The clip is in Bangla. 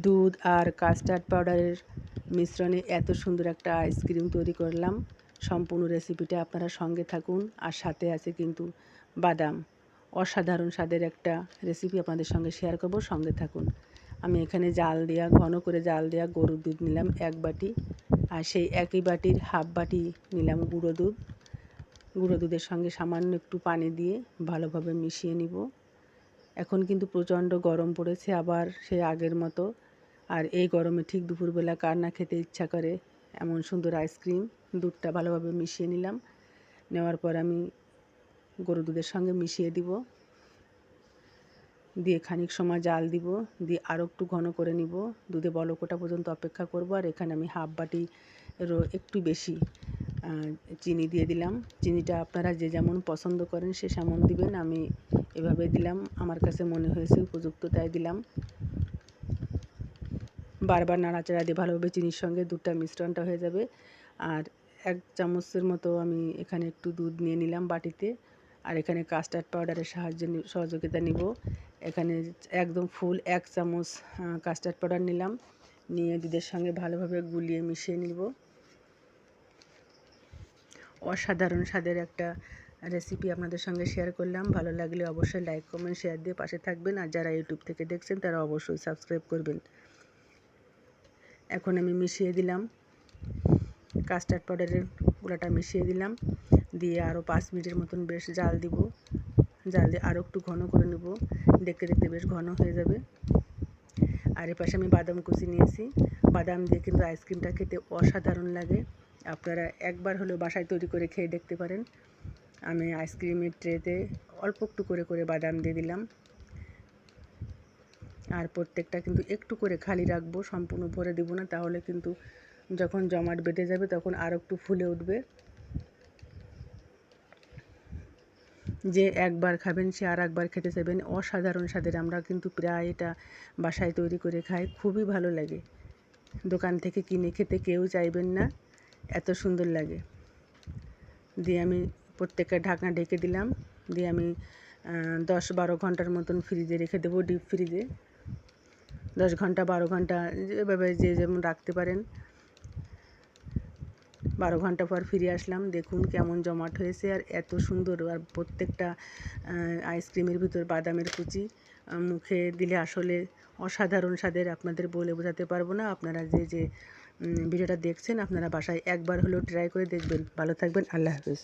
দুধ আর কাস্টার্ড পাউডারের মিশ্রণে এত সুন্দর একটা আইসক্রিম তৈরি করলাম। সম্পূর্ণ রেসিপিটা আপনারা সঙ্গে থাকুন আর সাথে আছে কিন্তু বাদাম। অসাধারণ স্বাদের একটা রেসিপি আপনাদের সঙ্গে শেয়ার করব, সঙ্গে থাকুন। আমি এখানে জাল দেওয়া ঘন করে জাল দেওয়া গরুর দুধ নিলাম এক বাটি আর সেই একই বাটির হাফ বাটি নিলাম গুঁড়ো দুধ। গুঁড়ো দুধের সঙ্গে সামান্য একটু পানি দিয়ে ভালোভাবে মিশিয়ে নিব। এখন কিন্তু প্রচণ্ড গরম পড়েছে, আবার সে আগের মতো। আর এই গরমে ঠিক দুপুরবেলা কার না খেতে ইচ্ছা করে এমন সুন্দর আইসক্রিম দুধটা ভালোভাবে মিশিয়ে নিলাম। নেওয়ার পর আমি গরু দুধের সঙ্গে মিশিয়ে দিব। দিয়ে খানিক সময় জাল দিব, দিয়ে আরও একটু ঘন করে নিব। দুধে বলকোটা পর্যন্ত অপেক্ষা করব, আর এখানে আমি হাফ বাটি একটু বেশি চিনি দিয়ে দিলাম। চিনিটা আপনারা যে যেমন পছন্দ করেন সে সেমন দিবেন। আমি এভাবে দিলাম। আমার কাছে মনে হয়েছে উপযুক্ত, তাই দিলাম। বারবার নাড়াচাড়া দিয়ে ভালোভাবে চিনির সঙ্গে দুধটা মিশ্রণটা হয়ে যাবে। আর এক চামচের মতো আমি এখানে একটু দুধ নিয়ে নিলাম বাটিতে। আর এখানে কাস্টার্ড পাউডারের সাহায্যে সহযোগিতা নিব। এখানে একদম ফুল এক চামচ কাস্টার্ড পাউডার নিলাম। নিয়ে দুধের সঙ্গে ভালোভাবে গুলিয়ে মিশিয়ে নিব। অসাধারণ স্বাদের একটা রেসিপি আপনাদের সঙ্গে শেয়ার করলাম। ভালো লাগলে অবশ্যই লাইক কমেন্ট শেয়ার দিয়ে পাশে থাকবেন। আর যারা ইউটিউব থেকে দেখছেন, তারা অবশ্যই সাবস্ক্রাইব করবেন। এখন আমি মিশিয়ে দিলাম। কাস্টার্ড পাউডারের গুঁড়াটা মিশিয়ে দিলাম। দিয়ে আরও পাঁচ মিনিটের মতন বেশ জাল দিব। জাল দিয়ে আরও একটু ঘন করে নেব। দেখতে দেখতে বেশ ঘন হয়ে যাবে। আর এ পাশে আমি বাদাম কুচি নিয়েছি। বাদাম দিয়ে কিন্তু আইসক্রিমটা খেতে অসাধারণ লাগে। আপনারা একবার হলেও বাসায় তৈরি করে খেয়ে দেখতে পারেন। আমি আইসক্রিমের ট্রেতে অল্প একটু করে করে বাদাম দিয়ে দিলাম। আর প্রত্যেকটা কিন্তু একটু করে খালি রাখব, সম্পূর্ণ ভরে দেবো না, তাহলে কিন্তু যখন জমাট বেঁধে যাবে তখন আরও একটু ফুলে উঠবে। যে একবার খাবেন, সে আর একবার খেতে চাইবেন, অসাধারণ স্বাদের। আমরা কিন্তু প্রায় এটা বাসায় তৈরি করে খাই, খুবই ভালো লাগে। দোকান থেকে কিনে খেতে কেউ চাইবেন না, এত সুন্দর লাগে। দিয়ে আমি প্রত্যেকটা ঢাকনা ঢেকে দিলাম। দিয়ে আমি দশ বারো ঘণ্টার মতন ফ্রিজে রেখে দেবো, ডিপ ফ্রিজে। দশ ঘণ্টা, বারো ঘণ্টা যেভাবে যে যেমন রাখতে পারেন। বারো ঘণ্টা পর ফিরে আসলাম। দেখুন কেমন জমাট হয়েছে আর এত সুন্দর। আর প্রত্যেকটা আইসক্রিমের ভিতর বাদামের কুচি মুখে দিলে আসলে অসাধারণ স্বাদের আপনাদের বলে বোঝাতে পারব না। আপনারা যে যে ভিডিওটা দেখছেন, আপনারা বাসায় একবার হলেও ট্রাই করে দেখবেন। ভালো থাকবেন, আল্লাহ হাফিজ।